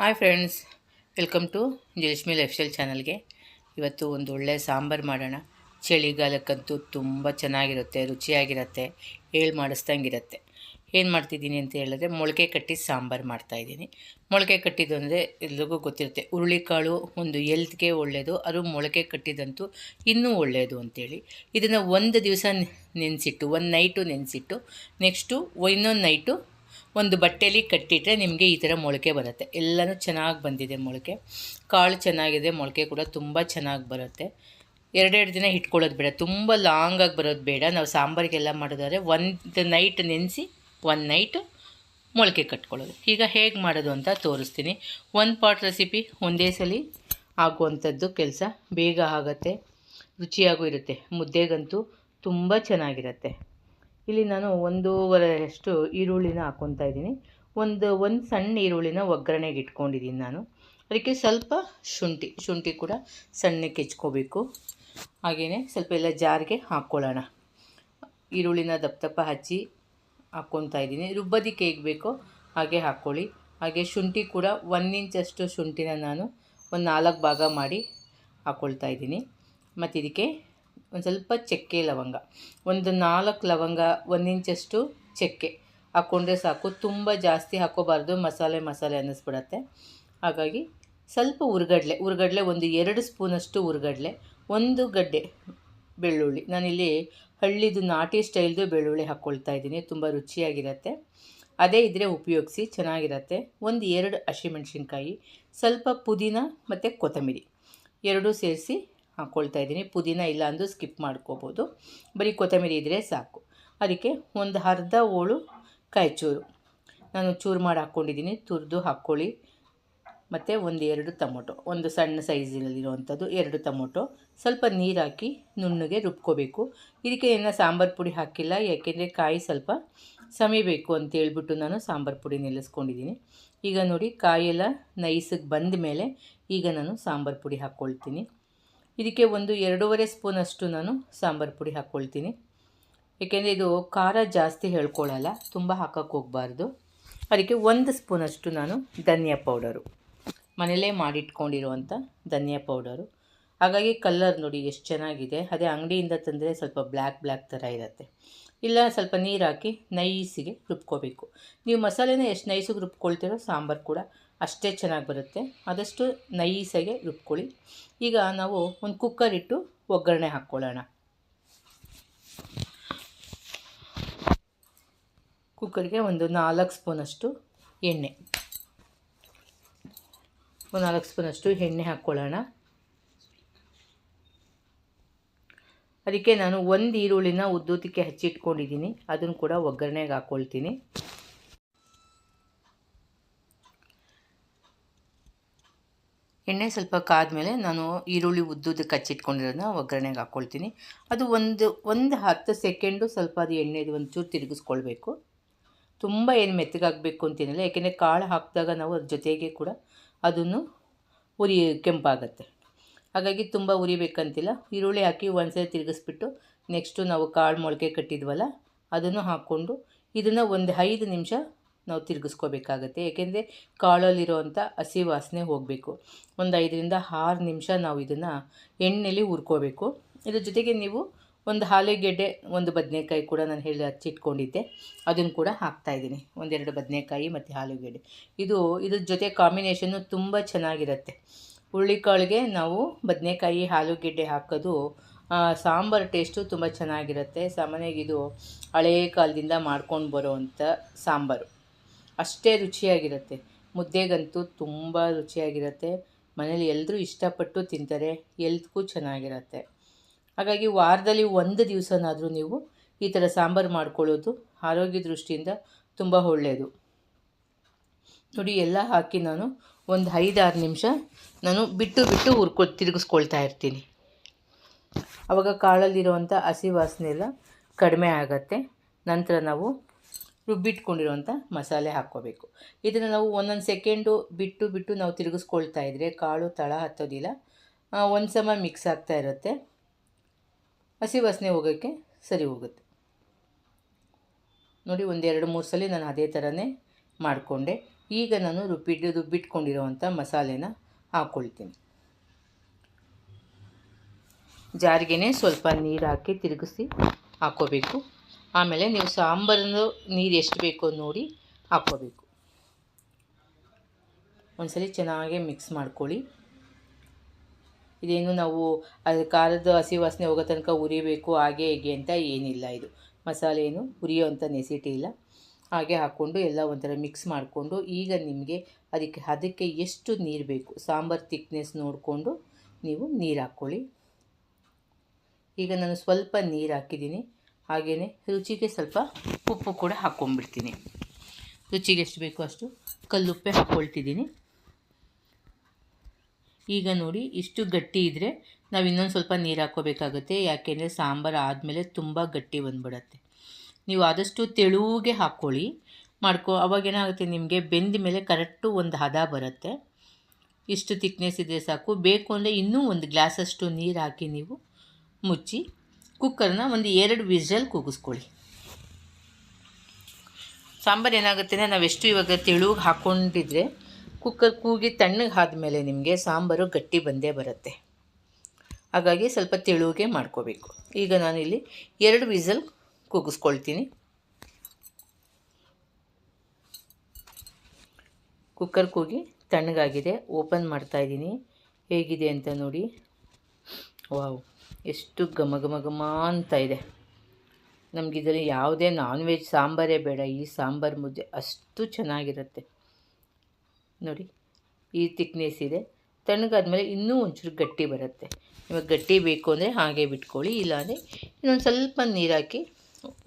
Hi friends welcome to Jayalakshmi lifestyle ಚಾನಲ್ಗೆ ಇವತ್ತು ಒಂದು ಒಳ್ಳೆ ಸಾಂಬಾರು ಮಾಡೋಣ. ಚಳಿಗಾಲಕ್ಕಂತೂ ತುಂಬ ಚೆನ್ನಾಗಿರುತ್ತೆ, ರುಚಿಯಾಗಿರುತ್ತೆ ಹೇಳಿ ಮಾಡಿಸ್ದಂಗಿರುತ್ತೆ. ಏನು ಮಾಡ್ತಿದ್ದೀನಿ ಅಂತ ಹೇಳಿದ್ರೆ ಮೊಳಕೆ ಕಟ್ಟಿ ಸಾಂಬಾರು ಮಾಡ್ತಾಯಿದ್ದೀನಿ ಮೊಳಕೆ ಕಟ್ಟಿದ್ದು ಅಂದರೆ ಎಲ್ರಿಗೂ ಗೊತ್ತಿರುತ್ತೆ, ಹುರುಳಿಕಾಳು ಒಂದು ಎಲ್ತ್ಗೆ ಒಳ್ಳೆಯದು ಅದು ಮೊಳಕೆ ಕಟ್ಟಿದ್ದಂತೂ ಇನ್ನೂ ಒಳ್ಳೆಯದು ಅಂತೇಳಿ. ಇದನ್ನು ಒಂದು ದಿವಸ ನೆನೆಸಿಟ್ಟು, ಒಂದು ನೈಟು ನೆನೆಸಿಟ್ಟು ನೆಕ್ಸ್ಟು ಇನ್ನೊಂದು ನೈಟು ಒಂದು ಬಟ್ಟೆಯಲ್ಲಿ ಕಟ್ಟಿಟ್ಟರೆ ನಿಮಗೆ ಈ ಥರ ಮೊಳಕೆ ಬರುತ್ತೆ. ಎಲ್ಲನೂ ಚೆನ್ನಾಗಿ ಬಂದಿದೆ ಮೊಳಕೆ. ಕಾಳು ಚೆನ್ನಾಗಿದೆ, ಮೊಳಕೆ ಕೂಡ ತುಂಬ ಚೆನ್ನಾಗಿ ಬರುತ್ತೆ. ಎರಡೆರಡು ದಿನ ಇಟ್ಕೊಳ್ಳೋದು ಬೇಡ, ತುಂಬ ಲಾಂಗಾಗಿ ಬರೋದು ಬೇಡ. ನಾವು ಸಾಂಬಾರಿಗೆಲ್ಲ ಮಾಡೋದಾದ್ರೆ ಒಂದು ನೈಟ್ ನೆನೆಸಿ ಒನ್ ನೈಟು ಮೊಳಕೆ ಕಟ್ಕೊಳ್ಳೋದು. ಈಗ ಹೇಗೆ ಮಾಡೋದು ಅಂತ ತೋರಿಸ್ತೀನಿ. ಒಂದು ಪಾಟ್ ರೆಸಿಪಿ ಒಂದೇ ಸಲ ಆಗುವಂಥದ್ದು ಕೆಲಸ. ಬೇಗ ಆಗುತ್ತೆ, ರುಚಿಯಾಗೂ ಇರುತ್ತೆ. ಮುದ್ದೆಗಂತೂ ತುಂಬ ಚೆನ್ನಾಗಿರುತ್ತೆ. ಇಲ್ಲಿ ನಾನು ಒಂದೂವರೆಯಷ್ಟು ಈರುಳ್ಳಿನ ಹಾಕ್ಕೊತಾ ಇದ್ದೀನಿ. ಒಂದು ಒಂದು ಸಣ್ಣ ಈರುಳ್ಳಿನ ಒಗ್ಗರಣೆಗೆ ಇಟ್ಕೊಂಡಿದ್ದೀನಿ ನಾನು. ಅದಕ್ಕೆ ಸ್ವಲ್ಪ ಶುಂಠಿ ಶುಂಠಿ ಕೂಡ ಸಣ್ಣಕ್ಕೆ ಹೆಚ್ಕೋಬೇಕು. ಹಾಗೆಯೇ ಸ್ವಲ್ಪ ಎಲ್ಲ ಜಾರಿಗೆ ಹಾಕ್ಕೊಳ್ಳೋಣ. ಈರುಳ್ಳಿನ ದಪ್ಪ ದಪ್ಪ ಹಚ್ಚಿ ಹಾಕ್ಕೊತಾ ಇದ್ದೀನಿ. ರುಬ್ಬದಿಕ್ಕೆ ಹೇಗೆ ಬೇಕೋ ಹಾಗೆ ಹಾಕ್ಕೊಳ್ಳಿ. ಹಾಗೆ ಶುಂಠಿ ಕೂಡ ಒಂದು ಇಂಚಷ್ಟು ಶುಂಠಿನ ನಾನು ಒಂದು ನಾಲ್ಕು ಭಾಗ ಮಾಡಿ ಹಾಕ್ಕೊಳ್ತಾ ಇದ್ದೀನಿ. ಮತ್ತು ಇದಕ್ಕೆ ಒಂದು ಸ್ವಲ್ಪ ಚಕ್ಕೆ ಲವಂಗ. ಒಂದು ನಾಲ್ಕು ಲವಂಗ, ಒಂದು ಇಂಚಷ್ಟು ಚಕ್ಕೆ ಹಾಕ್ಕೊಂಡ್ರೆ ಸಾಕು. ತುಂಬ ಜಾಸ್ತಿ ಹಾಕೋಬಾರ್ದು. ಮಸಾಲೆ ಮಸಾಲೆ ಅನ್ನಿಸ್ಬಿಡತ್ತೆ. ಹಾಗಾಗಿ ಸ್ವಲ್ಪ ಉರ್ಗಡ್ಲೆ ಉರ್ಗಡ್ಲೆ ಒಂದು ಎರಡು ಸ್ಪೂನಷ್ಟು ಉರ್ಗಡ್ಲೆ, ಒಂದು ಗಡ್ಡೆ ಬೆಳ್ಳುಳ್ಳಿ. ನಾನಿಲ್ಲಿ ಹಳ್ಳಿದು ನಾಟಿ ಸ್ಟೈಲ್ದು ಬೆಳ್ಳುಳ್ಳಿ ಹಾಕ್ಕೊಳ್ತಾ ಇದ್ದೀನಿ. ತುಂಬ ರುಚಿಯಾಗಿರುತ್ತೆ. ಅದೇ ಇದ್ದರೆ ಉಪಯೋಗಿಸಿ, ಚೆನ್ನಾಗಿರತ್ತೆ. ಒಂದು ಎರಡು ಹಸಿಮೆಣ್ಸಿನ್ಕಾಯಿ, ಸ್ವಲ್ಪ ಪುದೀನ ಮತ್ತು ಕೊತ್ತಂಬರಿ. ಎರಡೂ ಸೇರಿಸಿ ಹಾಕ್ಕೊಳ್ತಾ ಇದ್ದೀನಿ. ಪುದೀನ ಇಲ್ಲ ಅಂದು ಸ್ಕಿಪ್ ಮಾಡ್ಕೋಬೋದು. ಬರೀ ಕೊತ್ತಂಬರಿ ಇದ್ದರೆ ಸಾಕು. ಅದಕ್ಕೆ ಒಂದು ಅರ್ಧ ಹೋಳು ಕಾಯಿಚೂರು. ನಾನು ಚೂರು ಮಾಡಿ ಹಾಕ್ಕೊಂಡಿದ್ದೀನಿ. ತುರಿದು ಹಾಕ್ಕೊಳ್ಳಿ. ಮತ್ತು ಒಂದು ಎರಡು ಟೊಮೊಟೊ. ಒಂದು ಸಣ್ಣ ಸೈಜಿನಲ್ಲಿರುವಂಥದ್ದು ಎರಡು ಟೊಮೊಟೊ. ಸ್ವಲ್ಪ ನೀರು ಹಾಕಿ ನುಣ್ಣಗೆ ರುಬ್ಕೋಬೇಕು. ಇದಕ್ಕೆ ಏನು ಸಾಂಬಾರು ಪುಡಿ ಹಾಕಿಲ್ಲ. ಯಾಕೆಂದರೆ ಕಾಯಿ ಸ್ವಲ್ಪ ಸಮಿಬೇಕು ಅಂತ ಹೇಳ್ಬಿಟ್ಟು ನಾನು ಸಾಂಬಾರು ಪುಡಿ ನಿಲ್ಲಿಸ್ಕೊಂಡಿದ್ದೀನಿ. ಈಗ ನೋಡಿ ಕಾಯೆಲ್ಲ ನೈಸಿಗೆ ಬಂದ ಮೇಲೆ ಈಗ ನಾನು ಸಾಂಬಾರು ಪುಡಿ ಹಾಕ್ಕೊಳ್ತೀನಿ. ಇದಕ್ಕೆ ಒಂದು ಎರಡೂವರೆ ಸ್ಪೂನಷ್ಟು ನಾನು ಸಾಂಬಾರು ಪುಡಿ ಹಾಕ್ಕೊಳ್ತೀನಿ. ಏಕೆಂದರೆ ಇದು ಖಾರ ಜಾಸ್ತಿ ಹೇಳ್ಕೊಳ್ಳಲ್ಲ ತುಂಬ ಹಾಕೋಕ್ಕೆ ಹೋಗಬಾರ್ದು. ಅದಕ್ಕೆ ಒಂದು ಸ್ಪೂನಷ್ಟು ನಾನು ಧನಿಯಾ ಪೌಡರು. ಮನೆಯಲ್ಲೇ ಮಾಡಿಟ್ಕೊಂಡಿರುವಂಥ ಧನಿಯಾ ಪೌಡರು. ಹಾಗಾಗಿ ಕಲ್ಲರ್ ನೋಡಿ ಎಷ್ಟು ಚೆನ್ನಾಗಿದೆ. ಅದೇ ಅಂಗಡಿಯಿಂದ ತಂದರೆ ಸ್ವಲ್ಪ ಬ್ಲ್ಯಾಕ್ ಬ್ಲ್ಯಾಕ್ ಥರ ಇರುತ್ತೆ. ಇಲ್ಲ, ಸ್ವಲ್ಪ ನೀರು ಹಾಕಿ ನೈಸಿಗೆ ರುಬ್ಕೋಬೇಕು. ನೀವು ಮಸಾಲೆನ ಎಷ್ಟು ನೈಸಿಗೆ ರುಬ್ಕೊಳ್ತೀರೋ ಸಾಂಬಾರು ಕೂಡ ಅಷ್ಟೇ ಚೆನ್ನಾಗಿ ಬರುತ್ತೆ. ಆದಷ್ಟು ನೈಸಾಗೆ ರುಬ್ಕೊಳ್ಳಿ. ಈಗ ನಾವು ಒಂದು ಕುಕ್ಕರ್ ಇಟ್ಟು ಒಗ್ಗರಣೆ ಹಾಕ್ಕೊಳ್ಳೋಣ. ಕುಕ್ಕರ್ಗೆ ಒಂದು ನಾಲ್ಕು ಸ್ಪೂನಷ್ಟು ಎಣ್ಣೆ. ಒಂದು ನಾಲ್ಕು ಸ್ಪೂನಷ್ಟು ಎಣ್ಣೆ ಹಾಕ್ಕೊಳ್ಳೋಣ. ಅದಕ್ಕೆ ನಾನು ಒಂದು ಈರುಳ್ಳಿನ ಉದ್ದೂತಿಗೆ ಹಚ್ಚಿಟ್ಕೊಂಡಿದ್ದೀನಿ ಅದನ್ನು ಕೂಡ ಒಗ್ಗರಣೆಗೆ ಹಾಕ್ಕೊಳ್ತೀನಿ. ಎಣ್ಣೆ ಸ್ವಲ್ಪ ಕಾದ್ಮೇಲೆ ನಾನು ಈರುಳ್ಳಿ ಉದ್ದುದ್ದು ಕಚ್ಚಿಟ್ಕೊಂಡಿರೋದನ್ನ ಒಗ್ಗರಣೆಗೆ ಹಾಕ್ಕೊಳ್ತೀನಿ. ಅದು ಒಂದು ಒಂದು ಹತ್ತು ಸೆಕೆಂಡು ಸ್ವಲ್ಪ ಅದು ಎಣ್ಣೆದು ಒಂಚೂರು ತಿರುಗಿಸ್ಕೊಳ್ಬೇಕು. ತುಂಬ ಏನು ಮೆತ್ತಗಾಗಬೇಕು ಅಂತೇನಿಲ್ಲ ಯಾಕೆಂದರೆ ಕಾಳು ಹಾಕಿದಾಗ ನಾವು ಅದ್ರ ಜೊತೆಗೆ ಕೂಡ ಅದನ್ನು ಉರಿ ಕೆಂಪಾಗತ್ತೆ. ಹಾಗಾಗಿ ತುಂಬ ಉರಿಬೇಕಂತಿಲ್ಲ. ಈರುಳ್ಳಿ ಹಾಕಿ ಒಂದ್ಸರಿ ತಿರುಗಿಸ್ಬಿಟ್ಟು ನೆಕ್ಸ್ಟು ನಾವು ಕಾಳು ಮೊಳಕೆ ಕಟ್ಟಿದ್ವಲ್ಲ, ಅದನ್ನು ಹಾಕ್ಕೊಂಡು ಇದನ್ನು ಒಂದು ಐದು ನಿಮಿಷ ನಾವು ತಿರುಗಿಸ್ಕೋಬೇಕಾಗತ್ತೆ. ಏಕೆಂದರೆ ಕಾಳಲ್ಲಿರೋವಂಥ ಹಸಿ ವಾಸನೆ ಹೋಗಬೇಕು. ಒಂದು ಐದರಿಂದ ಆರು ನಿಮಿಷ ನಾವು ಇದನ್ನು ಎಣ್ಣೆಲಿ ಹುರ್ಕೋಬೇಕು. ಇದ್ರ ಜೊತೆಗೆ ನೀವು ಒಂದು ಆಲೂಗೆಡ್ಡೆ ಒಂದು ಬದನೆಕಾಯಿ ಕೂಡ ನಾನು ಹೇಳಿ ಹಚ್ಚಿಟ್ಕೊಂಡಿದ್ದೆ ಅದನ್ನು ಕೂಡ ಹಾಕ್ತಾಯಿದ್ದೀನಿ ಒಂದೆರಡು ಬದನೆಕಾಯಿ ಮತ್ತು ಆಲೂಗೆಡ್ಡೆ ಇದು, ಇದ್ರ ಜೊತೆ ಕಾಂಬಿನೇಷನ್ನು ತುಂಬ ಚೆನ್ನಾಗಿರುತ್ತೆ. ಹುರುಳಿಕಾಳಿಗೆ ನಾವು ಬದನೆಕಾಯಿ ಆಲೂಗೆಡ್ಡೆ ಹಾಕೋದು ಸಾಂಬಾರು ಟೇಸ್ಟು ತುಂಬ ಚೆನ್ನಾಗಿರುತ್ತೆ. ಸಾಮಾನ್ಯವಾಗಿ ಇದು ಹಳೆಯ ಕಾಲದಿಂದ ಮಾಡ್ಕೊಂಡು ಬರೋವಂಥ ಸಾಂಬಾರು. ಅಷ್ಟೇ ರುಚಿಯಾಗಿರುತ್ತೆ. ಮುದ್ದೆಗಂತೂ ತುಂಬ ರುಚಿಯಾಗಿರುತ್ತೆ. ಮನೇಲಿ ಎಲ್ಲರೂ ಇಷ್ಟಪಟ್ಟು ತಿಂತಾರೆ, ಎಲ್ತ್ಗೂ ಚೆನ್ನಾಗಿರುತ್ತೆ. ಹಾಗಾಗಿ ವಾರದಲ್ಲಿ ಒಂದು ದಿವಸನಾದರೂ ನೀವು ಈ ಥರ ಸಾಂಬಾರು ಮಾಡ್ಕೊಳ್ಳೋದು ಆರೋಗ್ಯ ದೃಷ್ಟಿಯಿಂದ ತುಂಬ ಒಳ್ಳೆಯದು. ನೋಡಿ, ಎಲ್ಲ ಹಾಕಿ ನಾನು ಒಂದು ಐದಾರು ನಿಮಿಷ ನಾನು ಬಿಟ್ಟು ಬಿಟ್ಟು ಹುರ್ಕೊ, ತಿರುಗಿಸ್ಕೊಳ್ತಾ ಇರ್ತೀನಿ. ಆವಾಗ ಕಾಳಲ್ಲಿರುವಂಥ ಹಸಿ ವಾಸನೆ ಎಲ್ಲ ಕಡಿಮೆ ಆಗತ್ತೆ. ನಂತರ ನಾವು ರುಬ್ಬಿಟ್ಕೊಂಡಿರುವಂಥ ಮಸಾಲೆ ಹಾಕ್ಕೋಬೇಕು. ಇದನ್ನು ನಾವು ಒಂದೊಂದು ಸೆಕೆಂಡು ಬಿಟ್ಟು ಬಿಟ್ಟು ನಾವು ತಿರುಗಿಸ್ಕೊಳ್ತಾ ಇದ್ದರೆ ಕಾಳು, ತಳ ಹತ್ತೋದಿಲ್ಲ. ಒಂದು ಸಮ ಮಿಕ್ಸ್ ಆಗ್ತಾ ಇರುತ್ತೆ. ಹಸಿ ವಾಸನೆ ಹೋಗೋಕ್ಕೆ ಸರಿ ಹೋಗುತ್ತೆ. ನೋಡಿ ಒಂದೆರಡು ಮೂರು ಸಲ ನಾನು ಅದೇ ಥರನೇ ಮಾಡಿಕೊಂಡೆ. ಈಗ ನಾನು ರುಬ್ಬಿಟ್ಟು ರುಬ್ಬಿಟ್ಕೊಂಡಿರುವಂಥ ಮಸಾಲೆನ ಹಾಕ್ಕೊಳ್ತೀನಿ ಜಾರಿಗೆನೇ ಸ್ವಲ್ಪ ನೀರು ಹಾಕಿ ತಿರುಗಿಸಿ ಹಾಕ್ಕೋಬೇಕು. ಆಮೇಲೆ ನೀವು ಸಾಂಬಾರನ್ನು ನೀರು ಎಷ್ಟು ಬೇಕೋ ನೋಡಿ ಹಾಕ್ಕೋಬೇಕು. ಒಂದ್ಸಲಿ ಚೆನ್ನಾಗಿ ಮಿಕ್ಸ್ ಮಾಡ್ಕೊಳ್ಳಿ. ಇದೇನು ನಾವು ಅದು ಖಾರದ ಹಸಿ ವಾಸನೆ ಹೋಗೋ ತನಕ ಉರಿಬೇಕು, ಹಾಗೆ ಹೇಗೆ ಅಂತ ಏನಿಲ್ಲ ಇದು. ಮಸಾಲೆ ಏನು ಅಂತ ನೆಸಿಟಿ ಇಲ್ಲ. ಹಾಗೆ ಹಾಕ್ಕೊಂಡು ಎಲ್ಲ ಒಂಥರ ಮಿಕ್ಸ್ ಮಾಡಿಕೊಂಡು ಈಗ ನಿಮಗೆ ಅದಕ್ಕೆ ಅದಕ್ಕೆ ಎಷ್ಟು ನೀರು ಬೇಕು, ಸಾಂಬಾರು ತಿಕ್ನೆಸ್ ನೋಡಿಕೊಂಡು ನೀವು ನೀರು ಹಾಕ್ಕೊಳ್ಳಿ. ಈಗ ನಾನು ಸ್ವಲ್ಪ ನೀರು ಹಾಕಿದ್ದೀನಿ. ಹಾಗೆಯೇ ರುಚಿಗೆ ಸ್ವಲ್ಪ ಉಪ್ಪು ಕೂಡ ಹಾಕ್ಕೊಂಡ್ಬಿಡ್ತೀನಿ. ರುಚಿಗೆ ಎಷ್ಟು ಬೇಕೋ ಅಷ್ಟು ಕಲ್ಲುಪ್ಪೆ ಹಾಕ್ಕೊಳ್ತಿದ್ದೀನಿ. ಈಗ ನೋಡಿ ಇಷ್ಟು ಗಟ್ಟಿ ಇದ್ದರೆ ನಾವು ಇನ್ನೊಂದು ಸ್ವಲ್ಪ ನೀರು ಹಾಕ್ಕೋಬೇಕಾಗುತ್ತೆ. ಯಾಕೆಂದರೆ ಸಾಂಬಾರು ಆದಮೇಲೆ ತುಂಬ ಗಟ್ಟಿ ಬಂದ್ಬಿಡತ್ತೆ. ನೀವು ಆದಷ್ಟು ತೆಳುವಿಗೆ ಹಾಕ್ಕೊಳ್ಳಿ. ಮಾಡ್ಕೊ ಅವಾಗೇನಾಗುತ್ತೆ ನಿಮಗೆ ಬೆಂದ ಮೇಲೆ ಕರೆಕ್ಟು ಒಂದು ಹದ ಬರುತ್ತೆ. ಇಷ್ಟು ತಿಕ್ನೆಸ್ ಇದ್ದರೆ ಸಾಕು. ಬೇಕು ಅಂದರೆ ಇನ್ನೂ ಒಂದು ಗ್ಲಾಸಷ್ಟು ನೀರು ಹಾಕಿ ನೀವು ಮುಚ್ಚಿ ಕುಕ್ಕರ್ನ ಒಂದು ಎರಡು ವಿಸಲ್ ಕೂಗಿಸ್ಕೊಳ್ಳಿ. ಸಾಂಬಾರು ಏನಾಗುತ್ತೆ ಅಂದರೆ ಎಷ್ಟು ಇವಾಗ ತೆಳುಗೆ ಹಾಕ್ಕೊಂಡಿದ್ರೆ ಕುಕ್ಕರ್ ಕೂಗಿ ತಣ್ಣಗೆ ಆದಮೇಲೆ ನಿಮಗೆ ಸಾಂಬಾರು ಗಟ್ಟಿ ಬಂದೇ ಬರುತ್ತೆ. ಹಾಗಾಗಿ ಸ್ವಲ್ಪ ತೆಳುಗೆ ಮಾಡ್ಕೋಬೇಕು. ಈಗ ನಾನಿಲ್ಲಿ ಎರಡು ವಿಸಲ್ ಕೂಗಿಸ್ಕೊಳ್ತೀನಿ. ಕುಕ್ಕರ್ ಕೂಗಿ ತಣ್ಣಗಾಗಿದೆ, ಓಪನ್ ಮಾಡ್ತಾಯಿದ್ದೀನಿ ಹೇಗಿದೆ ಅಂತ ನೋಡಿ. ವಾವ್. ಎಷ್ಟು ಘಮ ಘಮ ಘಮ ಅಂತ ಇದೆ. ನಮಗಿದರಲ್ಲಿ ಯಾವುದೇ ನಾನ್ ವೆಜ್ ಸಾಂಬಾರೇ ಬೇಡ, ಈ ಸಾಂಬಾರು ಮುದ್ದೆ ಅಷ್ಟು ಚೆನ್ನಾಗಿರುತ್ತೆ. ನೋಡಿ, ಈ ತಿಕ್ನೆಸ್ ಇದೆ. ತಣ್ಣಗಾದ್ಮೇಲೆ ಇನ್ನೂ ಒಂಚೂರು ಗಟ್ಟಿ ಬರುತ್ತೆ. ನಿಮಗೆ ಗಟ್ಟಿ ಬೇಕು ಅಂದರೆ ಹಾಗೆ ಬಿಟ್ಕೊಳ್ಳಿ, ಇಲ್ಲಾಂದರೆ ಇನ್ನೊಂದು ಸ್ವಲ್ಪ ನೀರು ಹಾಕಿ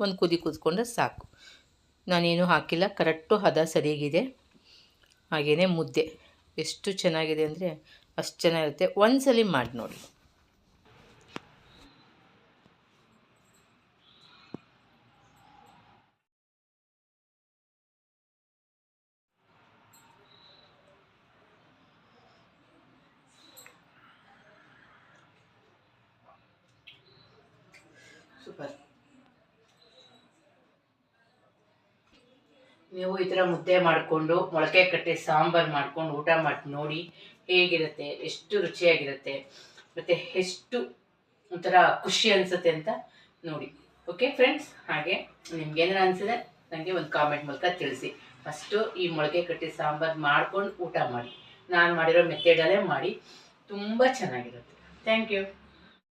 ಒಂದು ಕುದಿ ಕುದ್ಕೊಂಡ್ರೆ ಸಾಕು. ನಾನೇನು ಹಾಕಿಲ್ಲ, ಕರೆಕ್ಟು ಹದ ಸರಿಯಾಗಿದೆ. ಹಾಗೆಯೇ ಮುದ್ದೆ. ಎಷ್ಟು ಚೆನ್ನಾಗಿದೆ ಅಂದರೆ ಅಷ್ಟು ಚೆನ್ನಾಗಿರುತ್ತೆ. ಒಂದು ಸಲ ಮಾಡಿ ನೋಡಿ. ಸೂಪರ್. ನೀವು ಈ ಥರ ಮುದ್ದೆ ಮಾಡಿಕೊಂಡು, ಮೊಳಕೆ ಕಟ್ಟಿ ಸಾಂಬಾರು ಮಾಡ್ಕೊಂಡು ಊಟ ಮಾಡಿ ನೋಡಿ ಹೇಗಿರುತ್ತೆ, ಎಷ್ಟು ರುಚಿಯಾಗಿರುತ್ತೆ, ಮತ್ತು ಎಷ್ಟು ಒಂಥರ ಖುಷಿ ಅನಿಸುತ್ತೆ ಅಂತ ನೋಡಿ. ಓಕೆ ಫ್ರೆಂಡ್ಸ್ ಹಾಗೆ ನಿಮ್ಗೆ ಏನಾರು ಅನಿಸಿದೆ ನನಗೆ ಒಂದು ಕಾಮೆಂಟ್ ಮೂಲಕ ತಿಳಿಸಿ. ಫಸ್ಟು ಈ ಮೊಳಕೆ ಕಟ್ಟಿ ಸಾಂಬಾರು ಮಾಡ್ಕೊಂಡು ಊಟ ಮಾಡಿ. ನಾನು ಮಾಡಿರೋ ಮೆಥೆಡಲ್ಲೇ ಮಾಡಿ. ತುಂಬ ಚೆನ್ನಾಗಿರುತ್ತೆ. Thank you